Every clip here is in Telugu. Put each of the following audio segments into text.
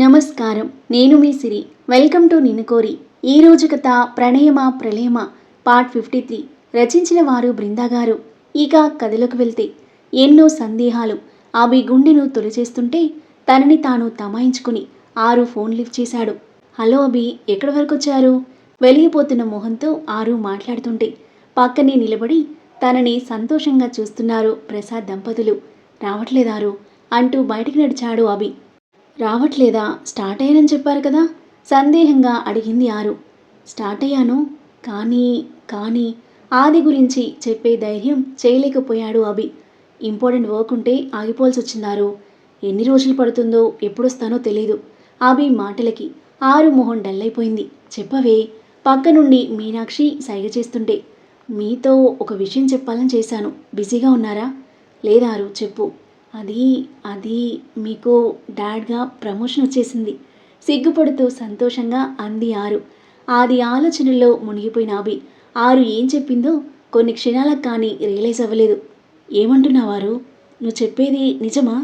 నమస్కారం. నేను మీ సిరి. వెల్కమ్ టు నిన్ను కోరి. ఈ రోజు కథ ప్రణయమ ప్రళయమ పార్ట్ ఫిఫ్టీ త్రీ. రచించిన వారు బృందా గారు. ఇక కథలోకి వెళ్తే ఎన్నో సందేహాలు. అవి గుండెను తొలిచేస్తుంటే తనని తాను తమాయించుకుని ఆరు ఫోన్ లిఫ్ట్ చేశాడు. హలో అభి ఎక్కడి వరకు వచ్చారు? వెలిగిపోతున్న మొహంతో ఆరు మాట్లాడుతుంటే పక్కనే నిలబడి తనని సంతోషంగా చూస్తున్నారు ప్రసాద్ దంపతులు. రావట్లేదారు అంటూ బయటికి నడిచాడు అభి. రావట్లేదా? స్టార్ట్ అయ్యానని చెప్పారు కదా? సందేహంగా అడిగింది ఆరు. స్టార్ట్ అయ్యాను. కానీ కానీ ఆది గురించి చెప్పే ధైర్యం చేయలేకపోయాడు అభి. ఇంపార్టెంట్ వర్క్ ఉంటే ఆగిపోవాల్సి వచ్చిందారు ఎన్ని రోజులు పడుతుందో ఎప్పుడొస్తానో తెలీదు. అభి మాటలకి ఆరు మొహం డల్ అయిపోయింది చెప్పవే పక్క నుండి మీనాక్షి సైగ చేస్తుంటే మీతో ఒక విషయం చెప్పాలని చేశాను. బిజీగా ఉన్నారా? లేదారు చెప్పు. అది అది మీకు డాడ్గా ప్రమోషన్ వచ్చేసింది. సిగ్గుపడుతూ సంతోషంగా అంది ఆరు. ఆది ఆలోచనల్లో మునిగిపోయిన అభి. ఆరు ఏం చెప్పిందో కొన్ని క్షణాలకు కానీ రియలైజ్ అవ్వలేదు. ఏమంటున్నావారు నువ్వు చెప్పేది నిజమా?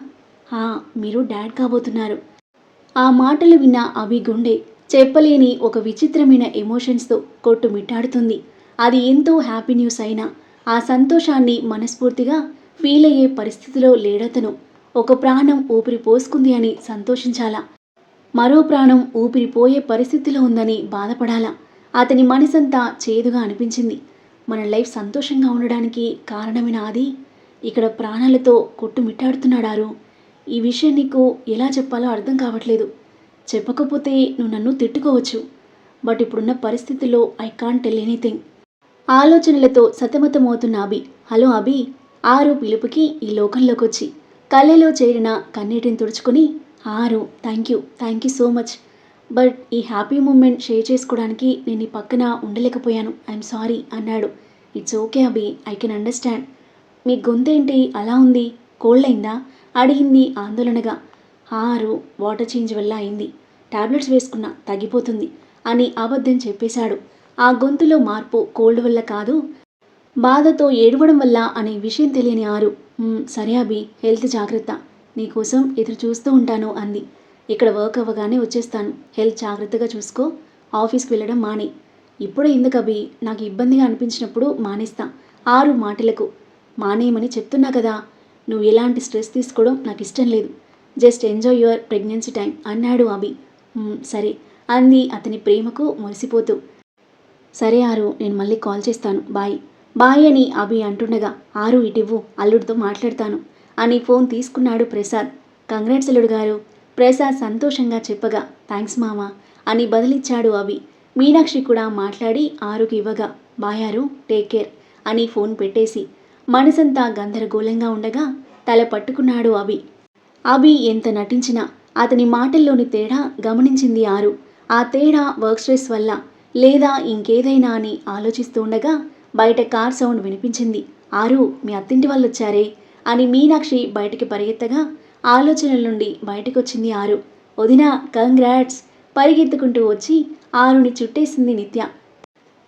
హా మీరు డాడ్ కాబోతున్నారు. ఆ మాటలు విన్న అభి గుండె చెప్పలేని ఒక విచిత్రమైన ఎమోషన్స్తో కొట్టుమిట్టాడుతుంది. అది ఎంతో హ్యాపీ న్యూస్ అయినా ఆ సంతోషాన్ని మనస్ఫూర్తిగా ఫీల్ అయ్యే పరిస్థితిలో లేడతను. ఒక ప్రాణం ఊపిరి పోసుకుంది అని సంతోషించాలా? మరో ప్రాణం ఊపిరిపోయే పరిస్థితిలో ఉందని బాధపడాలా? అతని మనసంతా చేదుగా అనిపించింది. మన లైఫ్ సంతోషంగా ఉండడానికి కారణమైన అది? ఇక్కడ ప్రాణాలతో కొట్టుమిట్టాడుతున్నాడారు. ఈ విషయం నీకు ఎలా చెప్పాలో అర్థం కావట్లేదు. చెప్పకపోతే నువ్వు నన్ను తిట్టుకోవచ్చు. బట్ ఇప్పుడున్న పరిస్థితుల్లో ఐ కాంట్ టెల్ ఎనీథింగ్. ఆలోచనలతో సతమతమవుతున్న అభి. హలో అభి. ఆరు పిలుపుకి ఈ లోకంలోకి వచ్చి కళ్ళలో చేరిన కన్నీటిని తుడుచుకుని Aaru thank you thank you so much but ఈ హ్యాపీ మూమెంట్ షేర్ చేసుకోవడానికి నేను ఈ పక్కన ఉండలేకపోయాను. ఐఎమ్ సారీ అన్నాడు. It's okay Abhi I can understand మీ గొంతేంటి అలా ఉంది? కోల్డ్ అయిందా అడిగింది ఆందోళనగా. ఆరు వాటర్ చేంజ్ వల్ల అయింది. టాబ్లెట్స్ వేసుకున్నా తగ్గిపోతుంది అని అబద్ధం చెప్పేశాడు. ఆ గొంతులో మార్పు కోల్డ్ వల్ల కాదు బాధతో ఏడవడం వల్ల అనే విషయం తెలియని ఆరు సరే అభి హెల్త్ జాగ్రత్త. నీకోసం ఎదురు చూస్తూ ఉంటాను అంది. ఇక్కడ వర్క్ అవ్వగానే వచ్చేస్తాను. హెల్త్ జాగ్రత్తగా చూసుకో. ఆఫీస్కి వెళ్ళడం మానే. ఇప్పుడే ఎందుకు అభి? నాకు ఇబ్బందిగా అనిపించినప్పుడు మానేస్తా. ఆరు మాటలకు. మానేయమని చెప్తున్నా కదా. నువ్వు ఎలాంటి స్ట్రెస్ తీసుకోవడం నాకు ఇష్టం లేదు. Just enjoy your pregnancy time అన్నాడు అభి. సరే అంది అతని ప్రేమకు మురిసిపోతూ. సరే ఆరు నేను మళ్ళీ కాల్ చేస్తాను. బాయ్. బాయ్ అని అభి అంటుండగా ఆరు ఇటివ్వు అల్లుడితో మాట్లాడతాను అని ఫోన్ తీసుకున్నాడు ప్రసాద్. కంగ్రాట్స్ అల్లుడు గారు. ప్రసాద్ సంతోషంగా చెప్పగా థ్యాంక్స్ మామా అని బదిలిచ్చాడు అభి. మీనాక్షి కూడా మాట్లాడి ఆరుకి ఇవ్వగా బాయారు టేక్ కేర్ అని ఫోన్ పెట్టేసి మనసంతా గందరగోళంగా ఉండగా తల పట్టుకున్నాడు అభి. అభి ఎంత నటించినా అతని మాటల్లోని తేడా గమనించింది ఆరు. ఆ తేడా వర్క్ స్ట్రెస్ వల్ల లేదా ఇంకేదైనా అని ఆలోచిస్తూ ఉండగా బయట కార్ సౌండ్ వినిపించింది. ఆరు మీ అత్తింటి వాళ్ళు వచ్చారే అని మీనాక్షి బయటికి పరిగెత్తగా ఆలోచనల నుండి బయటకొచ్చింది ఆరు. వదినా కంగ్రాట్స్ పరిగెత్తుకుంటూ వచ్చి ఆరుని చుట్టేసింది Nithya.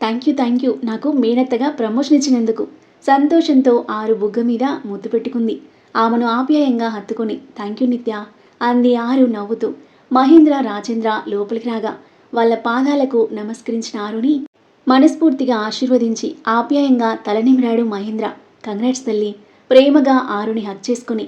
Thank you thank you! నాకు మేనత్తగా ప్రమోషన్ ఇచ్చినందుకు. సంతోషంతో ఆరు బుగ్గ మీద ముద్దు పెట్టుకుంది. ఆమెను ఆప్యాయంగా హత్తుకుని థ్యాంక్ యూ నిత్య! అంది ఆరు నవ్వుతూ. మహేంద్ర రాజేంద్ర లోపలికి రాగా వాళ్ళ పాదాలకు నమస్కరించిన ఆరుని మనస్ఫూర్తిగా ఆశీర్వదించి ఆప్యాయంగా తలనిమిరాడు మహేంద్ర. కంగ్రాట్స్ తల్లి. ప్రేమగా ఆరుని హక్ చేసుకుని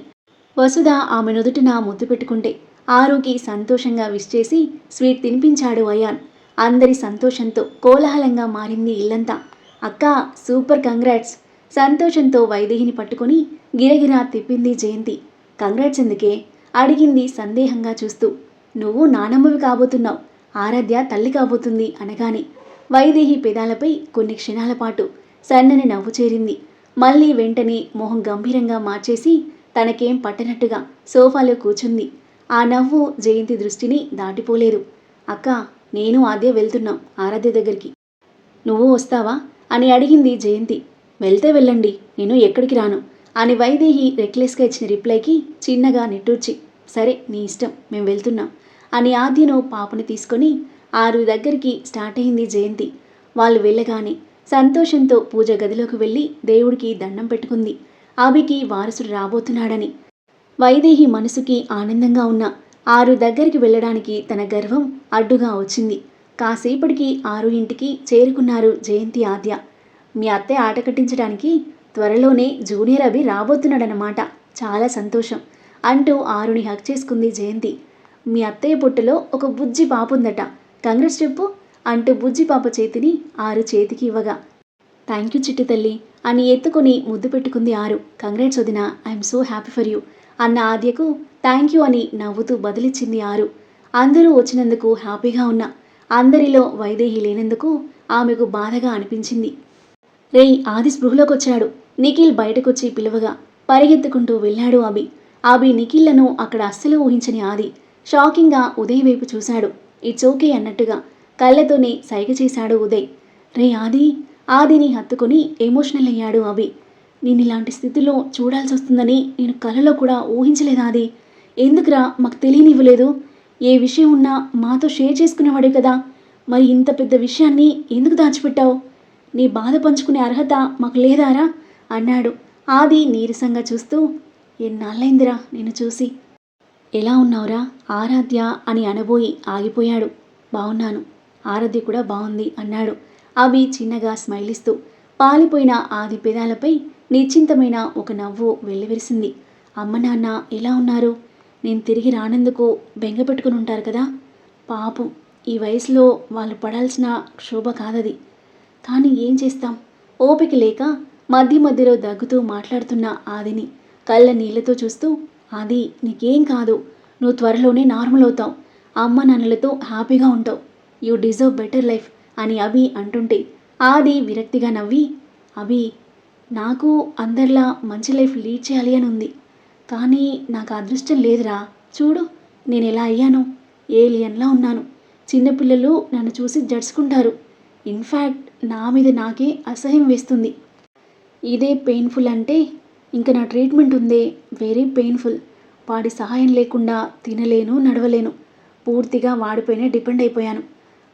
వసుధ ఆమె నుదుటిన ముద్దు పెట్టుకుంటే ఆరుకి సంతోషంగా విష్ చేసి స్వీట్ తినిపించాడు అయాన్. అందరి సంతోషంతో కోలాహలంగా మారింది ఇల్లంతా. అక్క సూపర్ కంగ్రాట్స్. సంతోషంతో వైదేహిని పట్టుకొని గిరగిరా తిప్పింది జయంతి. కంగ్రాట్స్ ఎందుకే? అడిగింది సందేహంగా చూస్తూ. నువ్వు నానమ్మవి కాబోతున్నావు. ఆరాధ్య తల్లి కాబోతుంది అనగానే వైదేహి పెదాలపై కొన్ని క్షణాల పాటు సన్నని నవ్వు చేరింది. మళ్ళీ వెంటనే మొహం గంభీరంగా మార్చేసి తనకేం పట్టనట్టుగా సోఫాలో కూర్చుంది. ఆ నవ్వు జయంతి దృష్టిని దాటిపోలేదు. అక్క నేను ఆద్య వెళ్తున్నాం ఆరాధ్య దగ్గరికి. నువ్వు వస్తావా? అని అడిగింది జయంతి. వెళ్తే వెళ్ళండి నేను ఎక్కడికి రాను. అని వైదేహి రెక్లెస్గా ఇచ్చిన రిప్లైకి చిన్నగా నిట్టూర్చి సరే నీ ఇష్టం మేము వెళ్తున్నాం అని ఆద్యను పాపని తీసుకొని ఆరు దగ్గరికి స్టార్ట్ అయింది జయంతి. వాళ్ళు వెళ్ళగానే సంతోషంతో పూజ గదిలోకి వెళ్ళి దేవుడికి దండం పెట్టుకుంది. ఆమెకి వారసుడు రాబోతున్నాడని. వైదేహి మనసుకి ఆనందంగా ఉన్న ఆరు దగ్గరికి వెళ్ళడానికి తన గర్వం అడ్డుగా వచ్చింది. కాసేపటికి ఆరు ఇంటికి చేరుకున్నారు జయంతి ఆద్య. మీ అత్తయ్య ఆట కట్టించడానికి త్వరలోనే జూనియర్ అభి రాబోతున్నాడనమాట చాలా సంతోషం అంటూ ఆరుని హక్ చేసుకుంది జయంతి. మీ అత్తయ్య పుట్టలో ఒక బుజ్జి పాపుందట. కంగ్రెస్ చెప్పు అంటూ బుజ్జి పాప చేతిని ఆరు చేతికి ఇవ్వగా. థ్యాంక్ యూ చిట్టి తల్లి అని ఎత్తుకుని ముద్దు పెట్టుకుంది ఆరు. కంగ్రాట్స్ వదిన I'm so happy for you అన్న ఆద్యకు థ్యాంక్ యూ అని నవ్వుతూ బదిలిచ్చింది ఆరు. అందరూ వచ్చినందుకు హ్యాపీగా ఉన్నా. అందరిలో వైదేహి లేనందుకు ఆమెకు బాధగా అనిపించింది. రేయ్ ఆది స్పృహలోకి వచ్చాడు. నిఖిల్ బయటకొచ్చి పిలువగా పరిగెత్తుకుంటూ వెళ్ళాడు అభి. అభి నిఖిల్లను అక్కడ అస్సలు ఊహించని ఆది. షాకింగ్గా ఉదయ్ వైపు చూశాడు. ఇట్స్ ఓకే అన్నట్టుగా కళ్ళతోనే సైగ చేశాడు ఉదయ్. రే ఆది ఆదిని హత్తుకొని ఎమోషనల్ అయ్యాడు అభి. నేను ఇలాంటి స్థితిలో చూడాల్సి వస్తుందని నేను కలలో కూడా ఊహించలేదు ఆది. ఎందుకురా మాకు తెలియనివ్వలేదు? ఏ విషయం ఉన్నా మాతో షేర్ చేసుకునేవాడే కదా. మరి ఇంత పెద్ద విషయాన్ని ఎందుకు దాచిపెట్టావు? నీ బాధ పంచుకునే అర్హత మాకు లేదారా? అన్నాడు. ఆది నీరసంగా చూస్తూ ఎన్నాళ్ళైందిరా నేను చూసి? ఎలా ఉన్నావురా? ఆరాధ్య అని అనబోయి ఆగిపోయాడు. బాగున్నాను ఆరాధ్య కూడా బాగుంది అన్నాడు. అవి చిన్నగా స్మైలిస్తూ. పాలిపోయిన ఆది పెదాలపై నిశ్చింతమైన ఒక నవ్వు వెల్లివిరిసింది. అమ్మ నాన్న ఎలా ఉన్నారు? నేను తిరిగి రానందుకు బెంగ పెట్టుకుని ఉంటారు కదా? పాపం ఈ వయసులో వాళ్ళు పడాల్సిన క్షోభ కాదది. కానీ ఏం చేస్తాం? ఓపిక లేక మధ్య మధ్యలో దగ్గుతూ మాట్లాడుతున్న ఆదిని కళ్ళ నీళ్ళతో చూస్తూ అది నీకేం కాదు. నువ్వు త్వరలోనే నార్మల్ అవుతావు. అమ్మ నాన్నలతో హ్యాపీగా ఉంటావు. యూ డిజర్వ్ బెటర్ లైఫ్ అని అభి అంటుంటే ఆది విరక్తిగా నవ్వి అభి నాకు అందరిలా మంచి లైఫ్ లీడ్ చేయాలి అని ఉంది. కానీ నాకు అదృష్టం లేదురా. చూడు నేను ఎలా అయ్యాను. ఏలియన్లా ఉన్నాను. చిన్నపిల్లలు నన్ను చూసి జడుచుకుంటారు ఇన్ఫ్యాక్ట్ నా మీద నాకే అసహ్యం వేస్తుంది. ఇదే పెయిన్ఫుల్ అంటే ఇంకా నా ట్రీట్మెంట్ ఉందే వెరీ పెయిన్ఫుల్. వాడి సహాయం లేకుండా తినలేను నడవలేను. పూర్తిగా వాడిపైనే డిపెండ్ అయిపోయాను.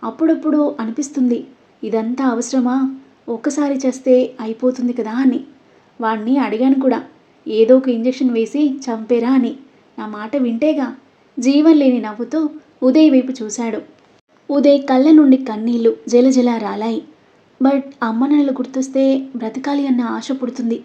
అప్పుడప్పుడు అనిపిస్తుంది ఇదంతా అవసరమా? ఒక్కసారి చేస్తే అయిపోతుంది కదా అని. వాడిని అడిగాను కూడా ఏదో ఒక ఇంజెక్షన్ వేసి చంపేరా అని. నా మాట వింటేగా జీవం లేని నవ్వుతూ ఉదయ్ వైపు చూశాడు. ఉదయ్ కళ్ళ నుండి కన్నీళ్ళు జలజల రాలాయి. బట్ అమ్మ గుర్తొస్తే బ్రతకాలి అన్న ఆశ పుడుతుంది.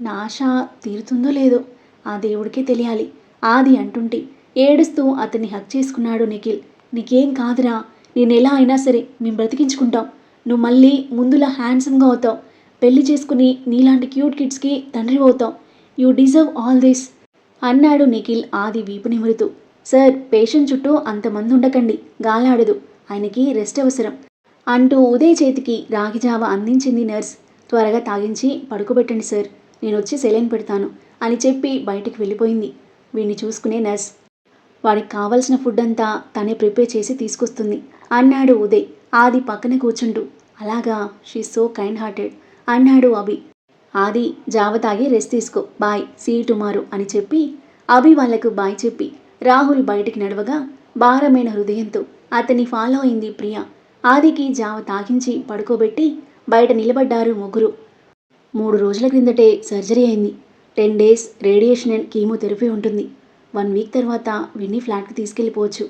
నా ఆశ తీరుతుందో లేదో ఆ దేవుడికే తెలియాలి. ఆది అంటుంటే ఏడుస్తూ అతన్ని హక్ చేసుకున్నాడు నిఖిల్. నీకేం కాదురా నేను ఎలా అయినా సరే మేము బ్రతికించుకుంటాం. నువ్వు మళ్ళీ ముందులా హ్యాండ్సమ్గా అవుతావు. పెళ్ళి చేసుకుని నీలాంటి క్యూట్ కిడ్స్కి తండ్రి అవుతావు. యూ డిజర్వ్ ఆల్ దిస్ అన్నాడు నిఖిల్ ఆది వీపు నిమురుతూ. సార్ పేషెంట్ చుట్టూ అంతమంది ఉండకండి గాలాడదు. ఆయనకి రెస్ట్ అవసరం అంటూ ఉదయ్ చేతికి రాగిజావ అందించింది నర్స్. త్వరగా తాగించి పడుకోబెట్టండి సార్. నేను వచ్చి సెలైన్ పెడతాను అని చెప్పి బయటికి వెళ్ళిపోయింది. వీడిని చూసుకునే నర్స్ వాడికి కావలసిన ఫుడ్ అంతా తనే ప్రిపేర్ చేసి తీసుకొస్తుంది అన్నాడు ఉదయ్. ఆది పక్కన కూర్చుంటూ అలాగా? షీ సో కైండ్ హార్టెడ్ అన్నాడు అభి. ఆది జావ తాగి రెస్ట్ తీసుకో. బాయ్. సీ టుమారో అని చెప్పి అభి వాళ్ళకు బాయ్ చెప్పి రాహుల్ బయటికి నడవగా భారమైన హృదయంతో అతన్ని ఫాలో అయింది ప్రియ. ఆదికి జావ తాగించి పడుకోబెట్టి బయట నిలబడ్డారు ముగ్గురు. మూడు రోజుల క్రిందటే సర్జరీ అయింది. Ten days radiation and chemotherapy ఉంటుంది. వన్ వీక్ తర్వాత విన్నీ ఫ్లాట్కి తీసుకెళ్ళిపోవచ్చు.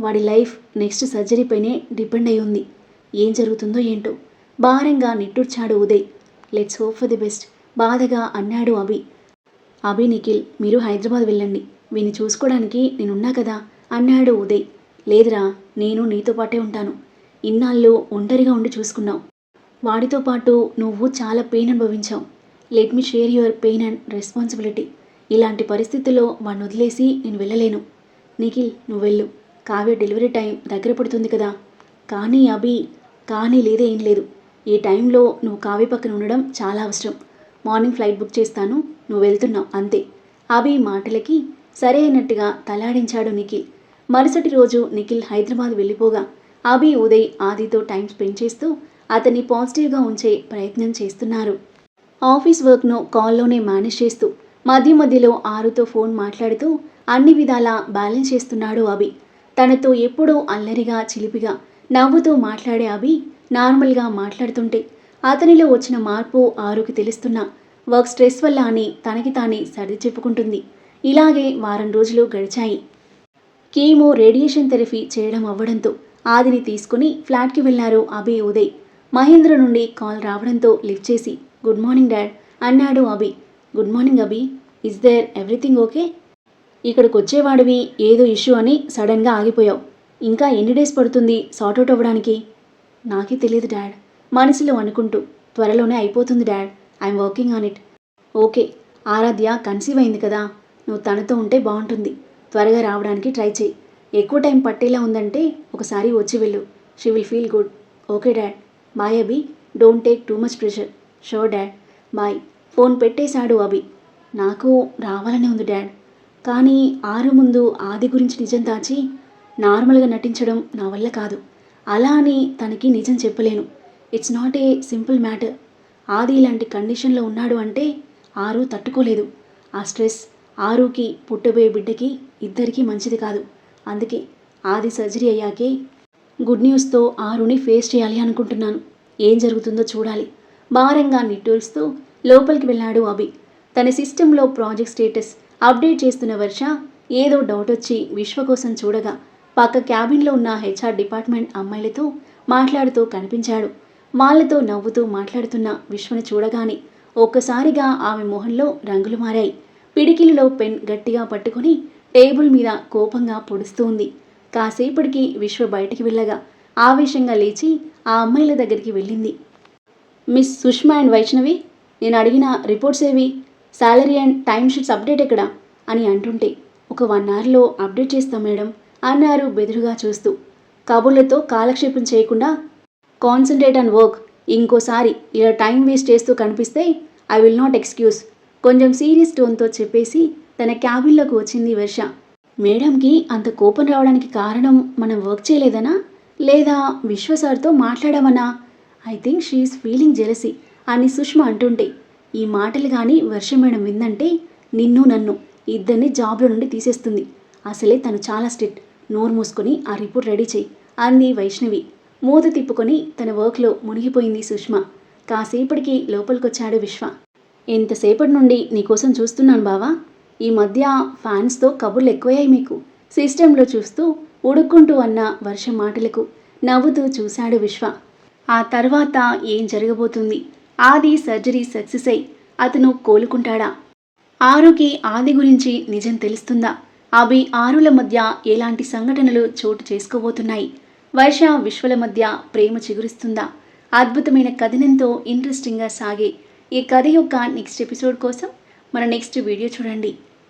వాడి లైఫ్ నెక్స్ట్ సర్జరీపైనే డిపెండ్ అయి ఉంది. ఏం జరుగుతుందో ఏంటో. భారంగా నిట్టూర్చాడు Uday. Let's hope for the best బాధగా అన్నాడు అభి. అభి నిఖిల్ మీరు హైదరాబాద్ వెళ్ళండి. వీని చూసుకోవడానికి నేనున్నా కదా అన్నాడు ఉదయ్. లేదురా నేను నీతో పాటే ఉంటాను. ఇన్నాళ్ళు ఒంటరిగా ఉండి చూసుకున్నావు. వాడితో పాటు నువ్వు చాలా pain అనుభవించావు. Let me share your pain and responsibility. ఇలాంటి పరిస్థితుల్లో వాడిని వదిలేసి నేను వెళ్ళలేను. నిఖిల్ నువ్వు వెళ్ళు. కావ్య డెలివరీ టైం దగ్గర పడుతుంది కదా. కానీ అభి కానీ లేదే ఏం లేదు. ఈ టైంలో నువ్వు కావ్య పక్కన ఉండడం చాలా అవసరం. మార్నింగ్ ఫ్లైట్ బుక్ చేస్తాను. నువ్వు వెళ్తున్నావు అంతే. అభి మాటలకి సరే అయినట్టుగా తలాడించాడు నిఖిల్. మరుసటి రోజు నిఖిల్ హైదరాబాద్ వెళ్ళిపోగా అభి ఉదయ్ ఆదితో టైం స్పెండ్ చేస్తూ అతన్ని పాజిటివ్గా ఉంచే ప్రయత్నం చేస్తున్నారు. ఆఫీస్ వర్క్ను కాల్లోనే మేనేజ్ చేస్తూ మధ్య మధ్యలో ఆరుతో ఫోన్ మాట్లాడుతూ అన్ని విధాలా బ్యాలెన్స్ చేస్తున్నాడు అభి. తనతో ఎప్పుడూ అల్లరిగా చిలిపిగా నవ్వుతూ మాట్లాడే అభి నార్మల్గా మాట్లాడుతుంటే అతనిలో వచ్చిన మార్పు ఆరుకి తెలుస్తున్నా వర్క్ స్ట్రెస్ వల్ల అని తనకి తానే సర్ది చెప్పుకుంటుంది. ఇలాగే వారం రోజులు గడిచాయి. కీమో రేడియేషన్ థెరపీ చేయడం అవ్వడంతో ఆదిని తీసుకుని ఫ్లాట్కి వెళ్ళారు అభి ఉదయ్. మహేంద్ర నుండి కాల్ రావడంతో లిఫ్ట్ చేసి గుడ్ మార్నింగ్ డాడ్ అన్నాడు Abhi. Good morning Abhi. Is there everything okay ఇక్కడికి వచ్చేవాడివి ఏదో ఇష్యూ అని సడన్గా ఆగిపోయావు. ఇంకా ఎన్ని డేస్ పడుతుంది సార్ట్అవుట్ అవ్వడానికి? నాకే తెలియదు డాడ్. మనసులో అనుకుంటూ. త్వరలోనే అయిపోతుంది dad. I'm working on it okay. Aradhya conceive అయింది కదా. నువ్వు తనతో ఉంటే బాగుంటుంది. త్వరగా రావడానికి ట్రై చేయి ఎక్కువ టైం పట్టేలా ఉందంటే ఒకసారి వచ్చి వెళ్ళు. She will feel good okay dad. Bye Abhi don't take too much pressure. Sure dad. Bye. Phone పెట్టేశాడు అభి. నాకు రావాలని ఉంది డాడ్. కానీ ఆరు ముందు ఆది గురించి నిజం దాచి నార్మల్గా నటించడం నా వల్ల కాదు. అలా అని తనకి నిజం చెప్పలేను. It's not a simple matter. Aadi ఇలాంటి కండిషన్లో ఉన్నాడు అంటే ఆరు తట్టుకోలేదు. ఆ స్ట్రెస్ ఆరుకి పుట్టబోయే బిడ్డకి ఇద్దరికీ మంచిది కాదు. అందుకే ఆది సర్జరీ అయ్యాకే గుడ్ న్యూస్తో ఆరుని ఫేస్ చేయాలి అనుకుంటున్నాను. ఏం జరుగుతుందో చూడాలి. భారంగా నిట్టూరుస్తూ లోపలికి వెళ్ళాడు అభి. తన సిస్టంలో ప్రాజెక్ట్ స్టేటస్ అప్డేట్ చేస్తున్న వర్ష ఏదో డౌట్ వచ్చి విశ్వ కోసం చూడగా పక్క క్యాబిన్లో ఉన్న హెచ్ఆర్ డిపార్ట్మెంట్ అమ్మాయిలతో మాట్లాడుతూ కనిపించాడు. వాళ్ళతో నవ్వుతూ మాట్లాడుతున్న విశ్వని చూడగానే ఒక్కసారిగా ఆమె మొహంలో రంగులు మారాయి. పిడికిలిలో పెన్ గట్టిగా పట్టుకొని టేబుల్ మీద కోపంగా పొడుస్తూ ఉంది. కాసేపటికి విశ్వ బయటికి వెళ్ళగా ఆవేశంగా లేచి ఆ అమ్మాయిల దగ్గరికి వెళ్ళింది. మిస్ సుష్మా అండ్ వైష్ణవి నేను అడిగిన రిపోర్ట్స్ ఏవి? Salary and time sheets update ఎక్కడా అని అంటుంటే ఒక వన్ అవర్లో అప్డేట్ చేస్తాం మేడం అన్నారు బెదురుగా చూస్తూ. కబుర్లతో కాలక్షేపం చేయకుండా కాన్సన్ట్రేట్ అండ్ వర్క్. ఇంకోసారి ఇలా టైం వేస్ట్ చేస్తూ కనిపిస్తే ఐ విల్ నాట్ ఎక్స్క్యూజ్. కొంచెం సీరియస్ టోన్తో చెప్పేసి తన క్యాబిన్లోకి వచ్చింది వర్ష. మేడంకి అంత కోపం రావడానికి కారణం మనం వర్క్ చేయలేదనా? లేదా విశ్వ సార్తో మాట్లాడామనా? I think she's feeling jealousy అని సుష్మ అంటుంటే ఈ మాటలు కానీ వర్ష మేడం విందంటే నిన్ను నన్ను ఇద్దరిని జాబ్లో నుండి తీసేస్తుంది. అసలే తను చాలా స్ట్రిక్ట్. నోరు మూసుకొని ఆ రిపోర్ట్ రెడీ చేయి అంది వైష్ణవి. మూత తిప్పుకొని తన వర్క్లో మునిగిపోయింది సుష్మ. కాసేపటికి లోపలికొచ్చాడు విశ్వ. ఎంతసేపటి నుండి నీకోసం చూస్తున్నాను బావా? ఈ మధ్య ఫ్యాన్స్తో కబుర్లు ఎక్కువయ్యాయి మీకు. సిస్టంలో చూస్తూ ఉడుక్కుంటూ అన్న వర్షం మాటలకు నవ్వుతూ చూశాడు విశ్వ. ఆ తర్వాత ఏం జరగబోతుంది? ఆది సర్జరీ సక్సెస్ అయి అతను కోలుకుంటాడా? ఆరుకి ఆది గురించి నిజం తెలుస్తుందా? అవి ఆరుల మధ్య ఎలాంటి సంఘటనలు చోటు చేసుకోబోతున్నాయి? వర్ష విశ్వల మధ్య ప్రేమ చిగురిస్తుందా? అద్భుతమైన కథనంతో ఇంట్రెస్టింగ్గా సాగే ఈ కథ యొక్క నెక్స్ట్ ఎపిసోడ్ కోసం మన నెక్స్ట్ వీడియో చూడండి.